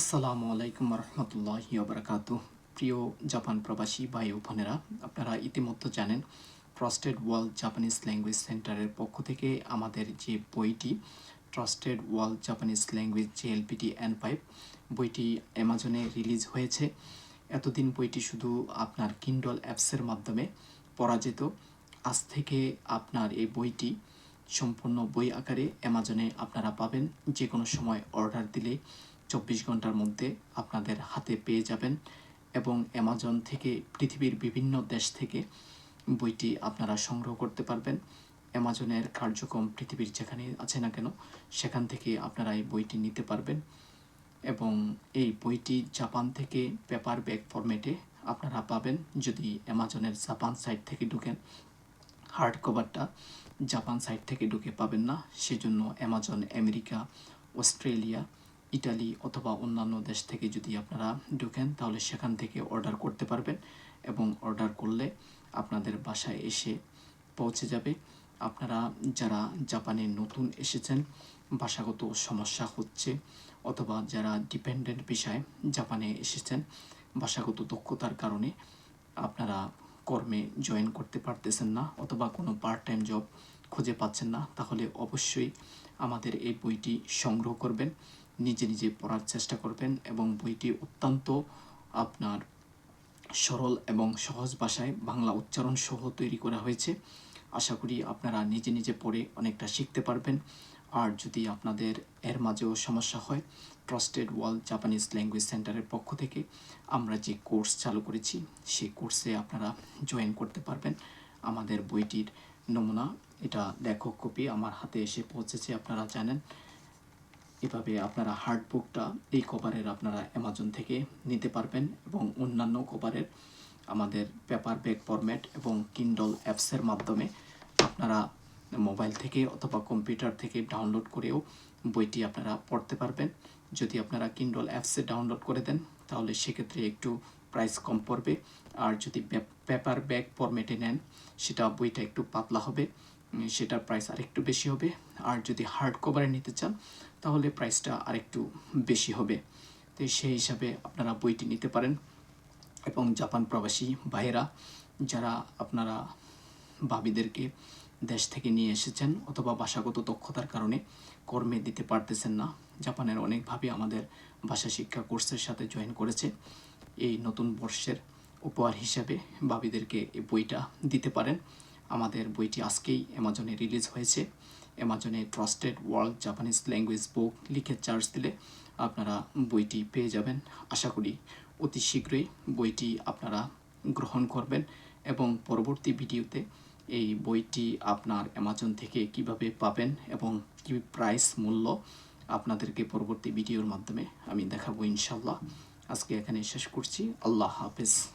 আসসালামু আলাইকুম রহমতুল্লাহ বারাকাত প্রিয় জাপান প্রবাসী ভাই বোনেরা, আপনারা ইতিমধ্যে জানেন ট্রাস্টেড ওয়ার্ল্ড জাপানিজ ল্যাঙ্গুয়েজ সেন্টারের পক্ষ থেকে আমাদের যে বইটি trusted world Japanese language JLPT N five বইটি অ্যামাজনে রিলিজ হয়েছে। এতদিন বইটি শুধু আপনার কিন্ডল অ্যাপসের মাধ্যমে পড়া যেত আজ থেকে আপনার এই বইটি সম্পূর্ণ বই আকারে অ্যামাজনে আপনারা পাবেন। যে কোনো সময় অর্ডার দিলে চব্বিশ ঘণ্টার মধ্যে আপনাদের হাতে পেয়ে যাবেন এবং অ্যামাজন থেকে পৃথিবীর বিভিন্ন দেশ থেকে বইটি আপনারা সংগ্রহ করতে পারবেন। অ্যামাজনের কার্যক্রম পৃথিবীর যেখানে আছে না কেন, সেখান থেকে আপনারা এই বইটি নিতে পারবেন এবং এই বইটি জাপান থেকে পেপার ব্যাগ ফরম্যাটে আপনারা পাবেন। যদি অ্যামাজনের জাপান সাইট থেকে ঢুকেন হার্ড কভারটা জাপান সাইট থেকে ঢুকে পাবেন না। সেজন্য অ্যামাজন আমেরিকা, অস্ট্রেলিয়া ইটালি অথবা অন্যান্য দেশ থেকে যদি আপনারা ঢুকেন, তাহলে সেখান থেকে অর্ডার করতে পারবেন এবং অর্ডার করলে আপনাদের বাসায় এসে পৌঁছে যাবে। আপনারা যারা জাপানে নতুন এসেছেন, ভাষাগত সমস্যা হচ্ছে অথবা যারা ডিপেন্ডেন্ট বিষয়ে জাপানে এসেছেন, ভাষাগত দক্ষতার কারণে আপনারা কর্মে জয়েন করতে পারতেছেন না অথবা কোনো পার্ট টাইম জব খুঁজে পাচ্ছেন না, তাহলে অবশ্যই আমাদের এই বইটি সংগ্রহ করবেন। নিজে নিজে পড়ার চেষ্টা করবেন এবং বইটি অত্যন্ত আপনার সরল এবং সহজ ভাষায় বাংলা উচ্চারণ সহ তৈরি করা হয়েছে। আশা করি আপনারা নিজে নিজে পড়ে অনেকটা শিখতে পারবেন। আর যদি আপনাদের এর মাঝেও সমস্যা হয় ট্রাস্টেড ওয়ার্ল্ড জাপানিজ ল্যাঙ্গুয়েজ সেন্টারের পক্ষ থেকে আমরা যে কোর্স চালু করেছি, সেই কোর্সে আপনারা জয়েন করতে পারবেন। আমাদের বইটির নমুনা, এটা লেখক কপি আমার হাতে এসে পৌঁছেছে, আপনারা জানেন। এভাবে আপনারা হার্ড বুকটা এই কভারের আপনারা অ্যামাজন থেকে নিতে পারবেন এবং অন্যান্য কভারের আমাদের পেপার ব্যাগ ফরম্যাট এবং কিন্ডল অ্যাপসের মাধ্যমে আপনারা মোবাইল থেকে অথবা কম্পিউটার থেকে ডাউনলোড করেও বইটি আপনারা পড়তে পারবেন। যদি আপনারা কিন্ডল অ্যাপসে ডাউনলোড করে দেন, তাহলে সেক্ষেত্রে একটু প্রাইস কম পড়বে। আর যদি পেপার ব্যাগ ফরম্যাটে নেন, সেটা বইটা একটু পাতলা হবে। সেটার প্রাইস আরেকটু বেশি হবে। আর যদি হার্ড কভারে নিতে চান, তাহলে প্রাইসটা আরেকটু বেশি হবে। তো সেই হিসাবে আপনারা বইটি নিতে পারেন। এবং জাপান প্রবাসী ভাইয়েরা, যারা আপনারা ভাবিদেরকে দেশ থেকে নিয়ে এসেছেন অথবা ভাষাগত দক্ষতার কারণে কর্মে দিতে পারতেছেন না, জাপানের অনেক ভাবে আমাদের ভাষা শিক্ষা কোর্সের সাথে জয়েন করেছে। এই নতুন বর্ষের উপহার হিসাবে ভাবিদেরকে এই বইটা দিতে পারেন। আমাদের বইটি আজকেই অ্যামাজনে রিলিজ হয়েছে। অ্যামাজনে trusted world Japanese language book লিখে চার্জ দিলে আপনারা বইটি পেয়ে যাবেন। আশা করি অতি শীঘ্রই বইটি আপনারা গ্রহণ করবেন এবং পরবর্তী ভিডিওতে এই বইটি আপনার অ্যামাজন থেকে কীভাবে পাবেন এবং কি প্রাইস মূল্য আপনাদেরকে পরবর্তী ভিডিওর মাধ্যমে আমি দেখাবো ইনশাল্লাহ আজকে এখানে শেষ করছি। আল্লাহ হাফেজ।